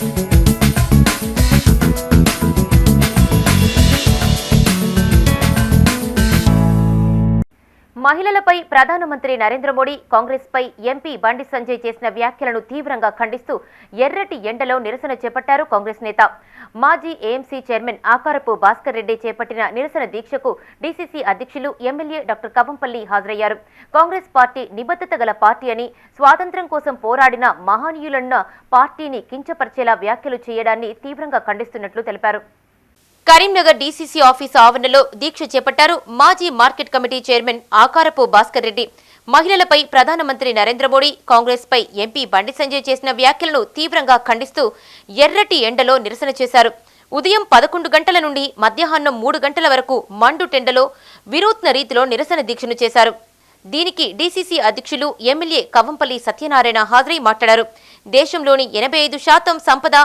Thank you. మహిళలపై ప్రధానమంత్రి నరేంద్ర మోడీ కాంగ్రెస్ పై ఎంపీ బండి సంజయ్ చేసిన వ్యాఖ్యలను తీవ్రంగా ఖండిస్తూ ఎర్రటి ఎండలో నిరసన చేపట్టారు కాంగ్రెస్ నేత. మాజీ ఏఎంసీ చైర్మన్ ఆకారపు భాస్కర్ రెడ్డి చేపట్టిన నిరసన దీక్షకు డీసీసీ అధ్యక్షులు ఎమ్మెల్యే డాక్టర్ కవంపల్లి హాజరయ్యారు. కాంగ్రెస్ పార్టీ నిబద్ధత గల పార్టీ అని స్వాతంత్ర్యం కోసం పోరాడిన మహనీయులన్న పార్టీని కించపరిచేలా వ్యాఖ్యలు చేయడాన్ని తీవ్రంగా ఖండిస్తున్నట్లు తెలిపారు. కరీంనగర్ డీసీసీ ఆఫీస్ ఆవరణలో దీక్ష చేపట్టారు మాజీ market committee chairman Akarapu Bhaskar Reddy. మహిళలపై ప్రధానమంత్రి నరేంద్ర మోడీ కాంగ్రెస్పై ఎంపీ బండి సంజయ్ చేసిన వ్యాఖ్యలను తీవ్రంగా ఖండిస్తూ ఎర్రటి ఎండలో నిరసన చేశారు. ఉదయం పదకొండు గంటల నుండి మధ్యాహ్నం మూడు గంటల వరకు మండు టెండలో వినూత్న రీతిలో నిరసన దీక్షను చేశారు. దీనికి డీసీసీ అధ్యక్షులు ఎమ్మెల్యే కవంపల్లి సత్యనారాయణ హాజరై మాట్లాడారు. దేశంలోని ఎనభై ఐదు శాతం సంపద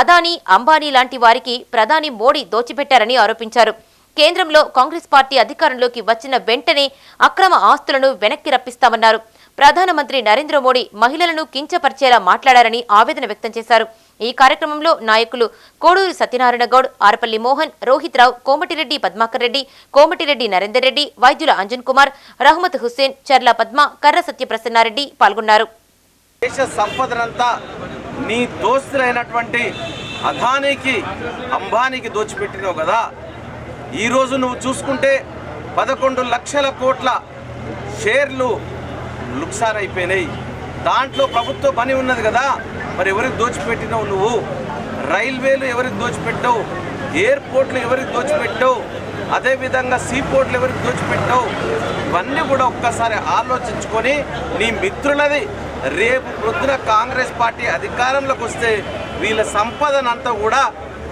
అదానీ అంబానీ లాంటి వారికి ప్రధాని మోడీ దోచిపెట్టారని ఆరోపించారు. కేంద్రంలో కాంగ్రెస్ పార్టీ అధికారంలోకి వచ్చిన వెంటనే అక్రమ ఆస్తులను వెనక్కి రప్పిస్తామన్నారు. ప్రధానమంత్రి నరేంద్ర మోడీ మహిళలను కించపరిచేలా మాట్లాడారని ఆవేదన వ్యక్తం చేశారు. ఈ కార్యక్రమంలో నాయకులు కోడూరు సత్యనారాయణ గౌడ్ ఆరపల్లి మోహన్ రోహిత్ రావు కోమటిరెడ్డి పద్మాకర్ రెడ్డి కోమటిరెడ్డి నరేందర్ రెడ్డి వైద్యుల అంజన్ కుమార్ రహమత్ హుస్సేన్ చర్ల పద్మ కర్ర సత్యప్రసన్నారెడ్డి పాల్గొన్నారు. దేశ సంపదనంతా నీ దోస్తులైనటువంటి అదానికి అంబానీకి దోచిపెట్టినావు కదా. ఈరోజు నువ్వు చూసుకుంటే పదకొండు లక్షల కోట్ల షేర్లు లుక్సాన్ అయిపోయినాయి దాంట్లో ప్రభుత్వ పని ఉన్నది కదా మరి ఎవరికి దోచిపెట్టినావు నువ్వు? రైల్వేలు ఎవరికి దోచిపెట్టావు? ఎయిర్పోర్ట్లు ఎవరికి దోచిపెట్టావు? అదేవిధంగా సీపోర్ట్లు ఎవరికి దోచిపెట్టావు? ఇవన్నీ కూడా ఒక్కసారి ఆలోచించుకొని నీ మిత్రులది రేపు ప్రొద్దున కాంగ్రెస్ పార్టీ అధికారంలోకి వస్తే వీళ్ళ సంపదనంతా కూడా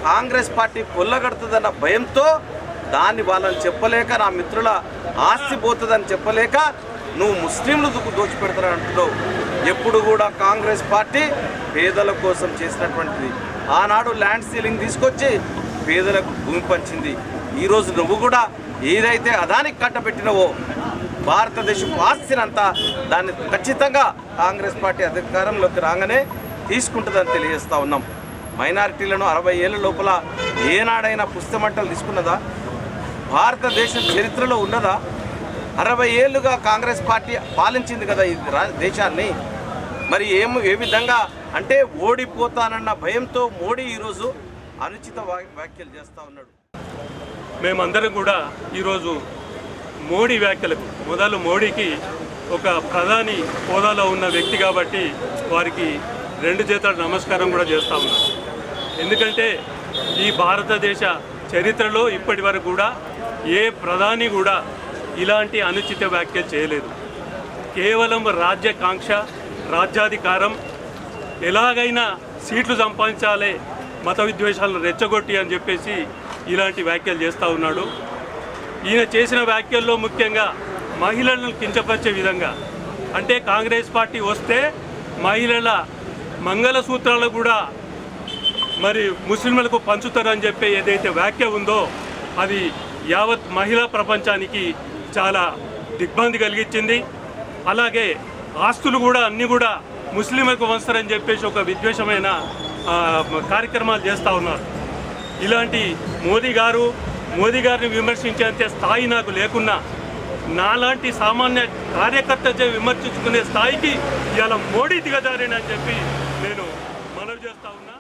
కాంగ్రెస్ పార్టీ కొల్లగడుతుందన్న భయంతో దాన్ని వాళ్ళని చెప్పలేక నా మిత్రుల ఆస్తి పోతుందని చెప్పలేక నువ్వు ముస్లింలు దుక్కు దోచిపెడతారని అంటున్నావు. ఎప్పుడు కూడా కాంగ్రెస్ పార్టీ పేదల కోసం చేసినటువంటిది. ఆనాడు ల్యాండ్ సీలింగ్ తీసుకొచ్చి పేదలకు భూమి పంచింది. ఈరోజు నువ్వు కూడా ఏదైతే అదానికి కట్టబెట్టినవో భారతదేశపు ఆస్తినంతా దాన్ని ఖచ్చితంగా కాంగ్రెస్ పార్టీ అధికారంలోకి రాగానే తీసుకుంటుందని తెలియజేస్తా ఉన్నాం. మైనారిటీలను అరవై ఏళ్ళ లోపల ఏనాడైనా పుస్తమంటలు తీసుకున్నదా? భారతదేశం చరిత్రలో ఉన్నదా? అరవై ఏళ్ళుగా కాంగ్రెస్ పార్టీ పాలించింది కదా ఈ రా- దేశాన్ని? మరి ఏం ఏ విధంగా? అంటే ఓడిపోతానన్న భయంతో మోడీ ఈరోజు అనుచిత వ్యాఖ్యలు చేస్తూ ఉన్నాడు. మేమందరం కూడా ఈరోజు మోడీ వ్యాఖ్యలకు మొదలు మోడీకి ఒక ప్రధాని హోదాలో ఉన్న వ్యక్తి కాబట్టి వారికి రెండు చేతుల నమస్కారం కూడా చేస్తూ ఉన్నారు ఎందుకంటే ఈ భారతదేశ చరిత్రలో ఇప్పటి వరకు కూడా ఏ ప్రధాని కూడా ఇలాంటి అనుచిత వ్యాఖ్యలు చేయలేదు. కేవలం రాజ్యాకాంక్ష రాజ్యాధికారం ఎలాగైనా సీట్లు సంపాదించాలి మత విద్వేషాలను రెచ్చగొట్టి అని చెప్పేసి ఇలాంటి వ్యాఖ్యలు చేస్తూ ఉన్నాడు. ఈయన చేసిన వ్యాఖ్యల్లో ముఖ్యంగా మహిళలను కించపరిచే విధంగా. అంటే కాంగ్రెస్ పార్టీ వస్తే మహిళల మంగళసూత్రాలు కూడా మరి ముస్లింలకు పంచుతారని చెప్పి ఏదైతే వ్యాఖ్య ఉందో అది యావత్ మహిళా ప్రపంచానికి చాలా దిగ్భ్రాంతి కలిగించింది. అలాగే ఆస్తులు కూడా అన్నీ కూడా ముస్లింలకు వంచుతారని చెప్పేసి ఒక విద్వేషమైన కార్యక్రమాలు చేస్తూ ఉన్నారు. ఇలాంటి మోదీ గారు మోదీ గారిని విమర్శించేంత స్థాయి నాకు లేకున్నా నాలాంటి సామాన్య కార్యకర్త చే విమర్శించుకునే స్థాయికి ఇవాళ మోడీ దిగజారినని చెప్పి నేను మనవి చేస్తా ఉన్నా.